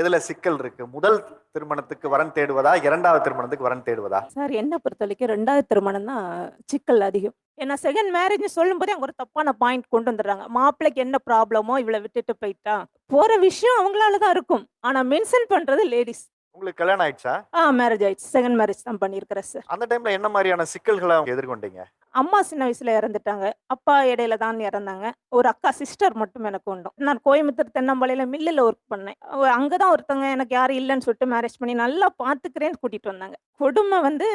எதுல சிக்கல் இருக்கு? முதல் திருமணத்துக்கு வரன் தேடுவதா? இரண்டாவது திருமணத்துக்கு வரன் தேடுவதா? சார் என்ன பொறுத்த வரைக்கும் ரெண்டாவது திருமணம் தான் சிக்கல் அதிகம். ஏன்னா செகண்ட் மேரேஜ் சொல்லும்போதே அவங்க ஒரு தப்பான பாயிண்ட் கொண்டு வந்துடுறாங்க. மாப்பிள்ளைக்கு என்ன ப்ராப்ளமோ இவளை விட்டுட்டு போயிட்டா? போற விஷயம் அவங்களால தான் இருக்கும். ஆனா மென்ஷன் பண்றது லேடிஸ் உங்களுக்கு கல்யாணம் ஆயிடுச்சா? ஆ மேரேஜ் ஆயிடுச்சு. செகண்ட் மேரேஜ் தான் பண்ணியிருக்கிறேன் சார். அந்த டைம்ல என்ன மாதிரியான சிக்கல்களை எதிர்கொண்டீங்க? அம்மா சின்ன வயசுல இறந்துட்டாங்க. அப்பா இடையில தான் இறந்தாங்க. ஒரு அக்கா சிஸ்டர் மட்டும் எனக்கு உண்டு. நான் கோயம்புத்தூர் தென்னம்பாளையில மில்லில் ஒர்க் பண்ணேன். அங்கதான் ஒருத்தவங்க எனக்கு யாரும் இல்லைன்னு சொல்லிட்டு மேரேஜ் பண்ணி நல்லா பாத்துக்கிறேன்னு கூட்டிட்டு வந்தாங்க. கொடுமை வந்து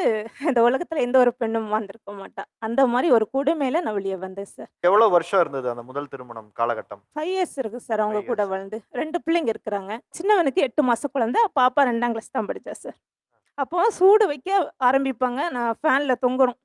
இந்த உலகத்துல எந்த ஒரு பெண்ணும் வந்திருக்க மாட்டா. அந்த மாதிரி ஒரு கொடுமையில நான் வெளியே வந்தேன் சார் எவ்வளவு வருஷம் இருந்தது அந்த முதல் திருமணம் காலகட்டம்? ஃபைவ் இயர்ஸ் இருக்கு சார் அவங்க கூட. வளர்ந்து ரெண்டு பிள்ளைங்க இருக்கிறாங்க. சின்னவனுக்கு எட்டு மாச குழந்தை பாப்பா ரெண்டாம் கிளாஸ் தான் படிச்சா சார் அப்போ சூடு வைக்க ஆரம்பிப்பாங்க. நான் ஃபேன்ல தொங்கணும்.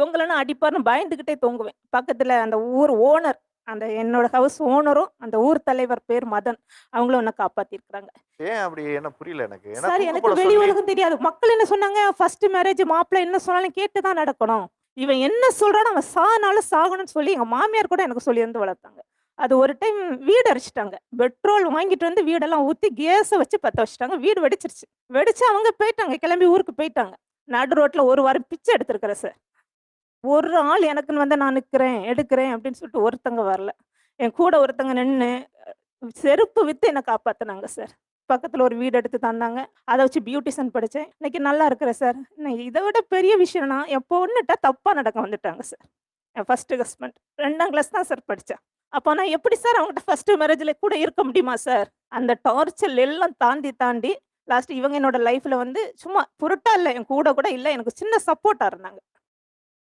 தொங்கலைன்னா அடிப்பார்னு பயந்துக்கிட்டே தொங்குவேன். பக்கத்துல அந்த ஊர் ஓனர் அந்த என்னோட ஹவுஸ் ஓனரும் அந்த ஊர் தலைவர் பேர் மதன் அவங்களும் என்ன காப்பாத்திருக்கிறாங்க. ஏன் அப்படி? என்ன புரியல எனக்கு. சார் எனக்கு வெளி உலகம் தெரியாது. மக்கள் என்ன சொன்னாங்க? ஃபர்ஸ்ட் மேரேஜ் மாப்பிள்ளை என்ன சொன்னாலும் கேட்டு தான் நடக்கணும். இவன் என்ன சொல்றானோ அவன் சானாலும் சாகணும்னு சொல்லி எங்க மாமியார் கூட எனக்கு சொல்லி வந்து வளர்த்தாங்க. அது ஒரு டைம் வீடு அடிச்சிட்டாங்க. பெட்ரோல் வாங்கிட்டு வந்து வீடெல்லாம் ஊத்தி கேஸை வச்சு பத்த வச்சுட்டாங்க. வீடு வெடிச்சிருச்சு. வெடிச்சு அவங்க போயிட்டாங்க. கிளம்பி ஊருக்கு போயிட்டாங்க. நடு ரோட்ல ஒரு வாரம் பிச்சை எடுத்திருக்கிறேன் சார். ஒரு ஆள் எனக்குன்னு வந்து நான் நிற்கிறேன் எடுக்கிறேன் அப்படின்னு சொல்லிட்டு ஒருத்தங்க வரல. என் கூட ஒருத்தங்க நின்று செருப்பு விற்று என்னை காப்பாத்துனாங்க சார். பக்கத்தில் ஒரு வீடு எடுத்து தந்தாங்க. அதை வச்சு பியூட்டிஷன் படித்தேன் இன்னைக்கு நல்லா இருக்கிறேன் சார். இன்னைக்கு இதை விட பெரிய விஷயம்னா என் பொண்ணுகிட்ட தப்பாக நடக்க வந்துட்டாங்க சார். என் ஃபஸ்ட்டு ஹஸ்பண்ட் ரெண்டாம் கிளாஸ் தான் சார் படித்தேன் அப்போ நான் எப்படி சார் அவங்ககிட்ட ஃபஸ்ட்டு மேரேஜில் கூட இருக்க முடியுமா சார்? அந்த டார்ச்சர் எல்லாம் தாண்டி தாண்டி லாஸ்ட் இவங்க என்னோட லைஃப்பில் வந்து சும்மா புரட்டா இல்லை என் கூட கூட இல்லை எனக்கு சின்ன சப்போர்ட்டாக இருந்தாங்க.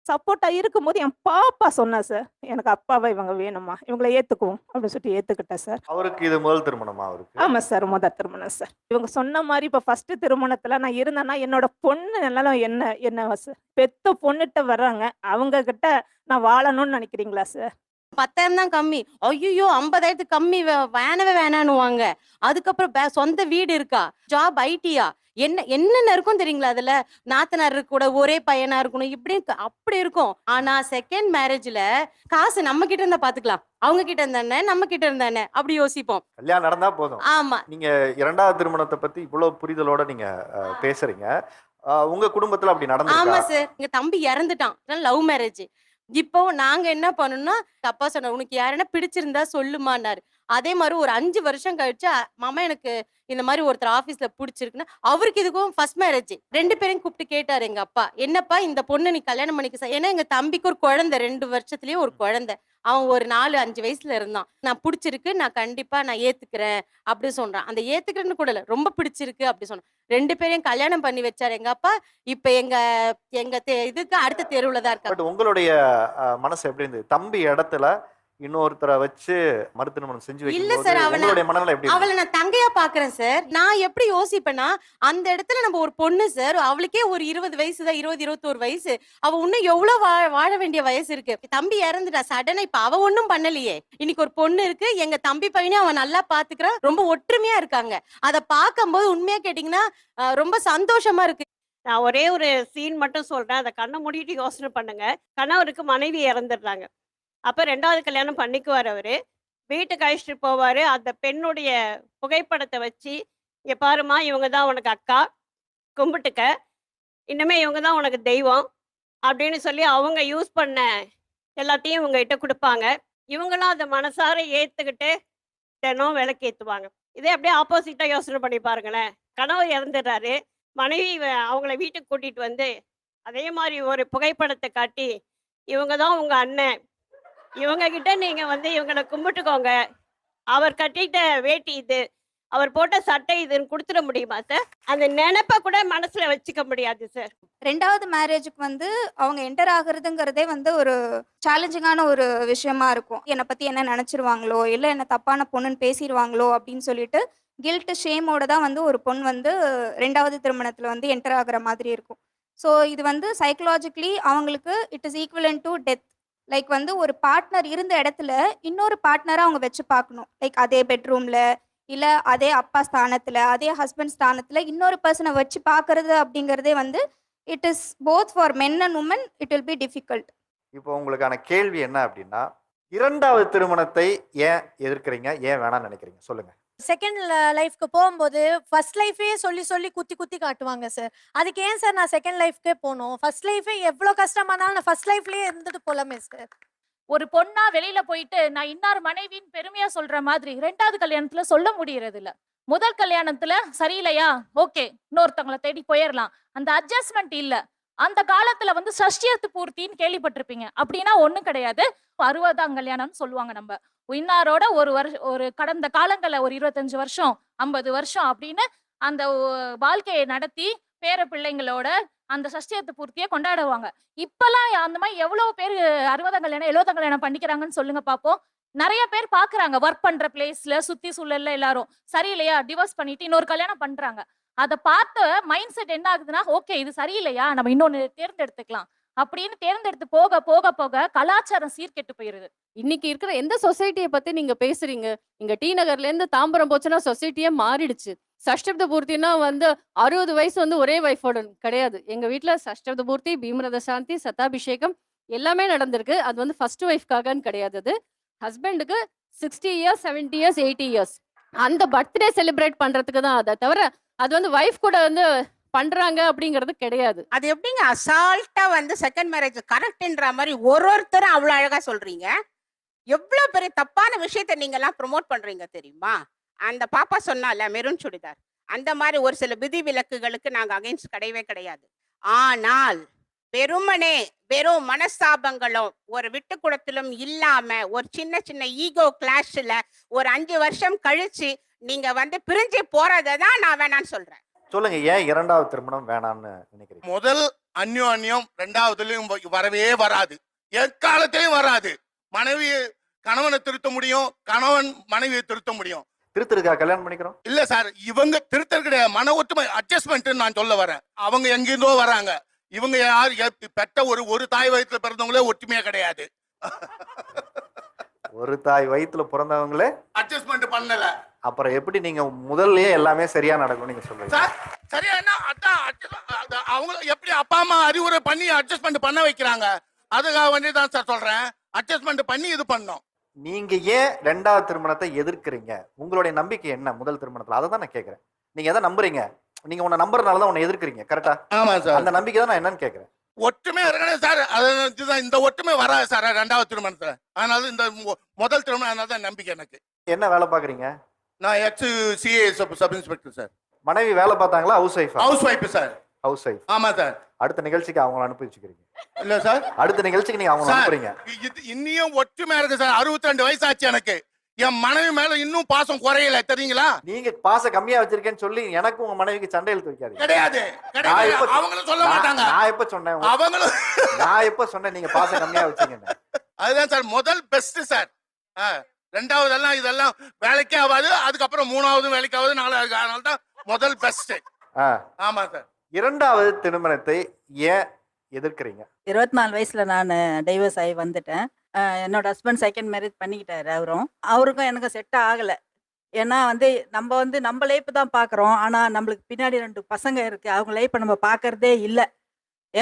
சப்போர்ட்டா இருக்கும்போது என் பாப்பா சொன்னா சார் எனக்கு அப்பாவை இவங்க வேணுமா? இவங்களை ஏத்துக்குவோம் அப்படின்னு சொல்லிட்டு ஏத்துக்கிட்டேன் சார். அவருக்கு இது முதல் திருமணமா அவருக்கு? ஆமா சார் முத திருமணம் சார். இவங்க சொன்ன மாதிரி இப்ப ஃபர்ஸ்ட் திருமணத்துல நான் இருந்தேன்னா என்னோட பொண்ணு நல்லா என்ன என்ன சார்? பெத்த பொண்ணுகிட்ட வர்றாங்க. அவங்க கிட்ட நான் வாழணும்னு நினைக்கிறீங்களா சார்? பத்தாயிரம் தான் கம்மி. ஐயோ ஐம்பதாயிரத்துக்கு கம்மி வேணவே வேணான்னுவாங்க. அதுக்கப்புறம் சொந்த வீடு இருக்கா? ஜாப் ஐடியா என்ன என்னென்ன இருக்கும் தெரியுங்களா அதுல? நாத்தனார் கூட ஒரே பையனா இருக்கணும் இப்படி அப்படி இருக்கும். ஆனா செகண்ட் மேரேஜ்ல காசு நம்ம கிட்ட இருந்தா பாத்துக்கலாம். அவங்க கிட்ட இருந்தானே நம்ம கிட்ட இருந்தானே அப்படி யோசிப்போம். கல்யாணம் நடந்தா போதும். ஆமா. நீங்க இரண்டாவது திருமணத்தை பத்தி இவ்வளவு புரிதலோட நீங்க பேசுறீங்க. உங்க குடும்பத்துல அப்படி ஆமா நடந்திருக்கா சார் எங்க தம்பி இறந்துட்டான். லவ் மேரேஜ் இப்போ நாங்க என்ன பண்ணோம்னா அப்பா சொன்னார் உனக்கு யாருன்னா பிடிச்சிருந்தா சொல்லுமான்னாரு. அதே மாதிரி ஒரு அஞ்சு வருஷம் கழிச்சு மாமா எனக்கு இந்த மாதிரி ஒருத்தர் ஆபீஸ்ல பிடிச்சிருக்குன்னா அவருக்கு இதுக்கும் ஃபர்ஸ்ட் மேரேஜ் ரெண்டு பேரையும் கூப்பிட்டு கேட்டாரு எங்க அப்பா. என்னப்பா இந்த பொண்ணு நீ கல்யாணம் பண்ணிக்க ச-" ஏன்னா எங்க தம்பிக்கு ஒரு குழந்தை ரெண்டு வருஷத்துலயே ஒரு குழந்தை. அவன் ஒரு நாலு அஞ்சு வயசுல இருந்தான். நான் பிடிச்சிருக்கு நான் கண்டிப்பா நான் ஏத்துக்கிறேன் அப்படி சொல்றான். அந்த ஏத்துக்கிறேன்னு கூட இல்ல ரொம்ப பிடிச்சிருக்கு அப்படி சொன்னான். ரெண்டு பேரையும் கல்யாணம் பண்ணி வச்சாரு எங்க அப்பா. இப்ப எங்க எங்க இதுக்கு அடுத்த தெருவுல தான் இருக்காங்க. பட் உங்களுடைய மனசு எப்படி இருந்தது? தம்பி இடத்துல இன்னொருத்தரை வச்சு மறு திருமணம் செஞ்சு இல்ல வைக்கும்போது சார், அவனை- உங்களுடைய மனநிலை எப்படி? அவளை நான் தங்கையா பாக்குறேன் சார். நான் எப்படி யோசிப்பேன்னா அந்த இடத்துல நம்ம ஒரு பொண்ணு சார் அவளுக்கே ஒரு இருபது வயசு தான் இருபது இருபத்தோரு வயசு. அவ இன்னும் எவ்வளவு வாழ வாழ வேண்டிய வயசு இருக்கு. தம்பி இறந்துட்டா சடனா இப்ப அவ ஒண்ணும் பண்ணலையே. இன்னைக்கு ஒரு பொண்ணு இருக்கு எங்க தம்பி பையனே அவன் நல்லா பாத்துக்கிறான் ரொம்ப ஒற்றுமையா இருக்காங்க. அத பார்க்கும்போது உண்மையா கேட்டீங்கன்னா ரொம்ப சந்தோஷமா இருக்கு. நான் ஒரே ஒரு சீன் மட்டும் சொல்றேன். அதை கண்ணை மூடிட்டு யோசனை பண்ணுங்க. கணவருக்கு மனைவி இறந்துடுறாங்க. அப்போ ரெண்டாவது கல்யாணம் பண்ணிக்குவார் அவர். வீட்டுக்கு அழைச்சிட்டு போவார். அந்த பெண்ணுடைய புகைப்படத்தை வச்சு இங்கே பாருமா இவங்க தான் உனக்கு அக்கா. கும்பிட்டுக்க. இன்னுமே இவங்க தான் உனக்கு தெய்வம். அப்படின்னு சொல்லி அவங்க யூஸ் பண்ண எல்லாத்தையும் இவங்க கிட்ட கொடுப்பாங்க. இவங்களும் அதை மனசார ஏற்றுக்கிட்டு தினம் விளக்கேற்றுவாங்க இதே அப்படியே ஆப்போசிட்டாக யோசனை பண்ணி பாருங்களேன். கணவர் இறந்துடுறாரு. மனைவி அவங்கள வீட்டுக்கு கூட்டிகிட்டு வந்து அதே மாதிரி ஒரு புகைப்படத்தை காட்டி இவங்க தான் உங்கள் அண்ணன். இவங்க கிட்ட நீங்க வந்து இவங்களை கும்பிட்டுக்கோங்க. அவர் கட்டிட்ட வேட்டி இது அவர் போட்ட சட்டை இதுன்னு கொடுத்துட முடியுமா சார்? அந்த நினைப்ப கூட மனசுல வச்சுக்க முடியாது சார். ரெண்டாவது மேரேஜுக்கு வந்து அவங்க என்டர் ஆகுறதுங்கிறதே வந்து ஒரு சேலஞ்சிங்கான ஒரு விஷயமா இருக்கும். என்னை பத்தி என்ன நினைச்சிருவாங்களோ இல்லை என்ன தப்பான பொண்ணுன்னு பேசிடுவாங்களோ அப்படின்னு சொல்லிட்டு கில்ட் ஷேமோட தான் வந்து ஒரு பொண்ணு வந்து ரெண்டாவது திருமணத்துல வந்து என்டர் ஆகுற மாதிரி இருக்கும். ஸோ இது வந்து சைக்கலாஜிக்கலி அவங்களுக்கு it is equivalent to death like வந்து ஒரு பார்ட்னர் இருந்த இடத்துல இன்னொரு பார்ட்னரை அவங்க வச்சு பார்க்கணும். லைக் அதே பெட்ரூமில் இல்லை அதே அப்பா ஸ்தானத்தில் அதே ஹஸ்பண்ட் ஸ்தானத்தில் இன்னொரு பர்சனை வச்சு பார்க்கறது அப்படிங்கிறதே வந்து it is both for men and women it will be difficult இப்போ உங்களுக்கான கேள்வி என்ன அப்படின்னா இரண்டாவது திருமணத்தை ஏன் எதிர்க்கிறீங்க? ஏன் வேணாம்னு நினைக்கிறீங்க? சொல்லுங்கள் செகண்ட் லைஃப்க்கு போகும்போது ஃபர்ஸ்ட் லைஃபே சொல்லி சொல்லி குத்தி குத்தி காட்டுவாங்க சார் அதுக்கு ஏன் சார் நான் செகண்ட் லைஃப்க்கே போகணும்? ஃபர்ஸ்ட் லைஃபே எவ்வளோ கஷ்டமானாலும் நான் ஃபர்ஸ்ட் லைஃப்லயே இருந்துட்டு போலாமே சார் ஒரு பொண்ணா வெளியில போயிட்டு நான் இன்னார் மனைவின்னு பெருமையா சொல்ற மாதிரி ரெண்டாவது கல்யாணத்துல சொல்ல முடியறது இல்ல முதல் கல்யாணத்துல சரியில்லையா? ஓகே இன்னொருத்தவங்கள தேடி போயிடலாம் அந்த அட்ஜஸ்ட்மெண்ட் இல்ல. அந்த காலத்துல வந்து சஷ்டியத்து பூர்த்தின்னு கேள்விப்பட்டிருப்பீங்க. அப்படின்னா ஒண்ணும் கிடையாது. அறுபதாம் கல்யாணம்னு சொல்லுவாங்க நம்ம. இன்னாரோட ஒரு வருஷம் ஒரு கடந்த காலங்கள்ல ஒரு இருபத்தஞ்சு வருஷம் ஐம்பது வருஷம் அப்படின்னு அந்த வாழ்க்கையை நடத்தி பேர பிள்ளைங்களோட அந்த சஷ்டியத்து பூர்த்தியை கொண்டாடுவாங்க. இப்பெல்லாம் அந்த மாதிரி எவ்வளவு பேர் அறுபதாம் கல்யாணம் எழுபதாம் கல்யாணம் பண்ணிக்கிறாங்கன்னு சொல்லுங்க பார்ப்போம் நிறைய பேர் பாக்குறாங்க. ஒர்க் பண்ற பிளேஸ்ல சுத்தி சூழல்ல எல்லாரும். சரியில்லையா? டிவோர்ஸ் பண்ணிட்டு இன்னொரு கல்யாணம் பண்றாங்க. அதை பார்த்த மைண்ட் செட் என்ன ஆகுதுன்னா ஓகே இது சரியில்லையா? நம்ம இன்னொன்னு தேர்ந்தெடுத்துக்கலாம். அப்படின்னு தேர்ந்தெடுத்து போக போக போக கலாச்சாரம் சீர்கெட்டு போயிருது. இன்னைக்கு இருக்கிற எந்த சொசைட்டியை பத்தி நீங்க பேசுறீங்க? இங்க டி நகர்ல இருந்து தாம்பரம் போச்சுன்னா சொசைட்டியே மாறிடுச்சு. சஷ்டப்த பூர்த்தினா வந்து அறுபது வயசு வந்து ஒரே வைஃபோட கிடையாது. எங்க வீட்டுல சஷ்டப்த பூர்த்தி பீமரத சாந்தி சத்தாபிஷேகம் எல்லாமே நடந்திருக்கு. அது வந்து ஃபர்ஸ்ட் ஒய்ஃப்காகன்னு கிடையாது அது. ஹஸ்பண்டுக்கு sixty years seventy years eighty years அந்த பர்த்டே செலிப்ரேட் பண்றதுக்கு தான் அதை தவிர அது வந்து ஒய்ஃப் கூட வந்து பண்றாங்க அப்படிங்கிறது கிடையாது. அது எப்படிங்க? அசால்ட்டா வந்து செகண்ட் மேரேஜ் கரெக்ட்ன்ற மாதிரி ஒரு ஒருத்தரும் அவ்வளவு அழகா சொல்றீங்க. எவ்வளவு பெரிய தப்பான விஷயத்த நீங்க எல்லாம் ப்ரொமோட் பண்றீங்க தெரியுமா? அந்த பாப்பா சொன்னால மெரூன் சுடிதார். அந்த மாதிரி ஒரு சில விதி விலக்குகளுக்கு நாங்க அகைன்ஸ்ட் கிடையவே கிடையாது. ஆனால் வெறுமனே வெறும் மனஸ்தாபங்களும் ஒரு விட்டுக்குடத்திலும் இல்லாம ஒரு சின்ன சின்ன ஈகோ கிளாஷ்ல ஒரு அஞ்சு வருஷம் கழிச்சு நீங்க வந்து பிரிஞ்சு போறதை தான் நான் வேணான்னு சொல்றேன். சொல்லுங்க ஏன் இரண்டாவது திருமணம் வேணாம்னு நினைக்கிறீங்க? முதல் அந்யோன்யம் ரெண்டாவதுலயும் வரவே வராது. எக்காலத்திலையும் வராது. மனைவி கணவனை திருத்த முடியும் கணவன் மனைவியை திருத்த முடியும். திருத்திருக்கா கல்யாணம் பண்ணிக்கிறோம்? இல்ல சார் இவங்க திருத்தல் கிடையாது. மன ஒற்றுமை அட்ஜஸ்ட்மெண்ட் நான் சொல்ல வரேன். அவங்க எங்கிருந்தோ வராங்க. இவங்க யார்? பெற்ற ஒரு ஒரு தாய் வயிற்றுல பிறந்தவங்களே ஒற்றுமையா கிடையாது. ஒரு தாய் வயித்துல பிறந்தவங்களே அட்ஜஸ்ட்மெண்ட் பண்ணல. அப்புறம் எப்படி நீங்க முதல்லயே எல்லாமே சரியா நடக்கும் நீங்க சொல்றீங்க? சார் சரியா என்ன? அதான் அவங்க எப்படி அப்பா அம்மா அறிவுரை பண்ணி அட்ஜஸ்ட்மெண்ட் பண்ண வைக்கிறாங்க? அதுக்காக வேண்டி தான் சார் சொல்றேன். அட்ஜஸ்ட்மெண்ட் பண்ணி இது பண்ணோம். நீங்க ஏன் ரெண்டாவது திருமணத்தை எதிர்க்கிறீங்க? உங்களுடைய நம்பிக்கை என்ன முதல் திருமணத்துல? அதை தான் நான் கேக்குறேன். நீங்க எதை நம்புறீங்க? நீங்க உன்னை நம்புறதுனால தான் உன்னை எதிர்க்கிறீங்க கரெக்டா ஆமா சார். அந்த நம்பிக்கை தான் நான் என்னன்னு கேக்குறேன். ஒற்றுமை இருக்கணும் சார். அது இதுதான் இந்த ஒற்றுமை வராது சார் ரெண்டாவது திருமணத்துல. அதனால இந்த முதல் திருமணம் அதனால தான் நம்பிக்கை எனக்கு. என்ன வேலை பாக்குறீங்க? நான் ex CA sub sub inspector sir. மனைவி வேலை பார்த்தாங்களா ஹவுஸ் ஒய்ஃபா house wife sir. House wife ஆமா சார். அடுத்த நிகழ்ச்சிக்கு அவங்கள அனுப்பி வச்சுக்கிறீங்க. இல்ல சார்? அடுத்த நிகழ்ச்சிக்கு நீங்க அவங்கள சார் அனுப்புறீங்க. இன்னியும் ஒற்றுமையா இருக்கு சார். அறுபத்தி ரெண்டு வயசு ஆச்சு எனக்கு. என் மனைவி மேல இன்னும் பாசம் குறையல தெரியுங்களா? நீங்க பாச கம்மியா வச்சிருக்கேன்னு சொல்லி எனக்கும் உங்க மனைவிக்கு சண்டை இழுத்து வைக்காதீங்க. கிடையாது அவங்களும் சொல்ல மாட்டாங்க. நான் எப்ப சொன்னேன் அவங்களும் நான் எப்ப சொன்னேன் நீங்க பாசம் கம்மியா வச்சீங்கன்னு அதுதான் சார் முதல் பெஸ்ட் சார். ரெண்டாவது எல்லாம் இதெல்லாம் வேலைக்கே ஆகாது அதுக்கப்புறம் மூணாவது வேலைக்கு ஆகாது நாலாவது அதனால தான் முதல் பெஸ்ட் ஆ. ஆமா சார். இரண்டாவது திருமணத்தை ஏன் எதிர்க்கிறீங்க? இருபத்தி நாலு வயசுல நான் டைவர்ஸ் ஆகி வந்துட்டேன். என்னோட ஹஸ்பண்ட் செகண்ட் மேரேஜ் பண்ணிக்கிட்டாரு அவரும். அவருக்கும் எனக்கு செட் ஆகலை. ஏன்னா வந்து நம்ம வந்து நம்ம லைஃப் தான் பார்க்குறோம் ஆனால் நம்மளுக்கு பின்னாடி ரெண்டு பசங்க இருக்கு. அவங்க லைஃப்பை நம்ம பார்க்கறதே இல்லை.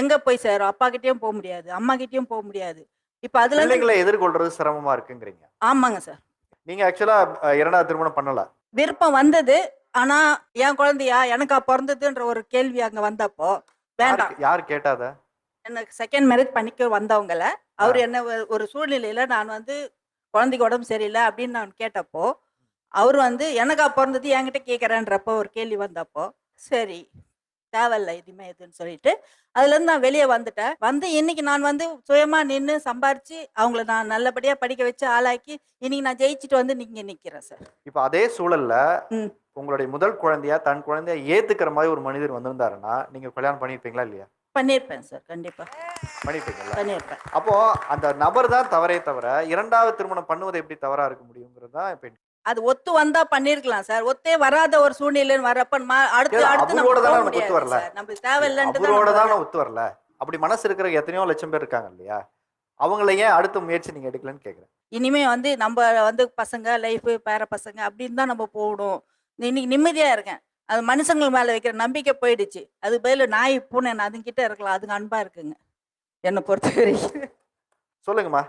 எங்கே போய் சேரும்? அப்பா கிட்டேயும் போக முடியாது. அம்மா கிட்டேயும் போக முடியாது. இப்போ அதுல பிள்ளைங்களை எதிர்கொள்றது சிரமமா இருக்குங்கிறீங்க. ஆமாங்க சார் நீங்க ஆக்சுவலா இரண்டாவது திருமணம் பண்ணல. விருப்பம் வந்தது. ஆனா என் குழந்தையா? எனக்கா பிறந்ததுன்ற ஒரு கேள்வி அங்க வந்தப்போ வேண்டாம். யார் கேட்டாத எனக்கு செகண்ட் மேரேஜ் பண்ணிக்க வந்தவங்கள அவர் என்ன ஒரு- சூழ்நிலையில நான் வந்து குழந்தைக்கு உடம்பு சரியில்லை அப்படின்னு நான் கேட்டப்போ அவர் வந்து எனக்கா பிறந்தது என்கிட்ட கேட்குறேன்றப்போ ஒரு கேள்வி வந்தப்போ சரி தேவையில்ல இதுமே இதுன்னு சொல்லிட்டு அதுல இருந்து நான் வெளியே வந்துட்டேன். வந்து இன்னைக்கு நான் வந்து சுயமா நின்று சம்பாரிச்சு அவங்கள நான் நல்லபடியா படிக்க வச்சு ஆளாக்கி இன்னைக்கு நான் ஜெயிச்சுட்டு வந்து நீங்க நிக்கிறேன் சார். இப்ப அதே சூழல்ல. உங்களுடைய முதல் குழந்தையா தன் குழந்தைய ஏத்துக்கிற மாதிரி ஒரு மனிதர் வந்திருந்தாருன்னா நீங்க கல்யாணம் பண்ணிருப்பீங்களா இல்லையா? பண்ணியிருப்பேன் சார் கண்டிப்பா. பண்ணிருப்பீங்களா பண்ணியிருப்பேன் அப்போ அந்த நபர் தான் தவறே தவிர இரண்டாவது திருமணம் பண்ணுவது எப்படி தவறா இருக்க முடியுங்கிறது தான் இப்ப அது ஒத்து வந்தா பண்ணிருக்கலாம் சார். ஒத்தே வராத ஒரு சூழ்நிலைன்னு வரப்ப ம- அடுத்து அடுத்து நம்ம அவரோட தானே போக நமக்கு ஒத்து முடியாது வரல. சார். நம்மளுக்கு தேவையில்லைன்ட்டு தான் அவரோட நம்ம தானே. ஒத்து வரல? அப்படி மனசு இருக்கிற எத்தனையோ லட்சம் பேர் இருக்காங்க இல்லையா? அவங்கள ஏன் அடுத்த முயற்சி நீங்க எடுக்கலன்னு கேக்குறேன். இனிமே வந்து நம்ம வந்து பசங்க லைஃப் பேர பசங்க அப்படின்னு தான் நம்ம போகணும். இன்னைக்கு நிம்மதியா இருக்கேன். அது மனுஷங்கள் மேலே வைக்கிற நம்பிக்கை போயிடுச்சு. அது பதில் நாய் பூனை அதுங்கிட்ட இருக்கலாம். அதுங்க அன்பா இருக்குங்க. என்னை பொறுத்த வரைக்கும் சொல்லுங்கம்மா.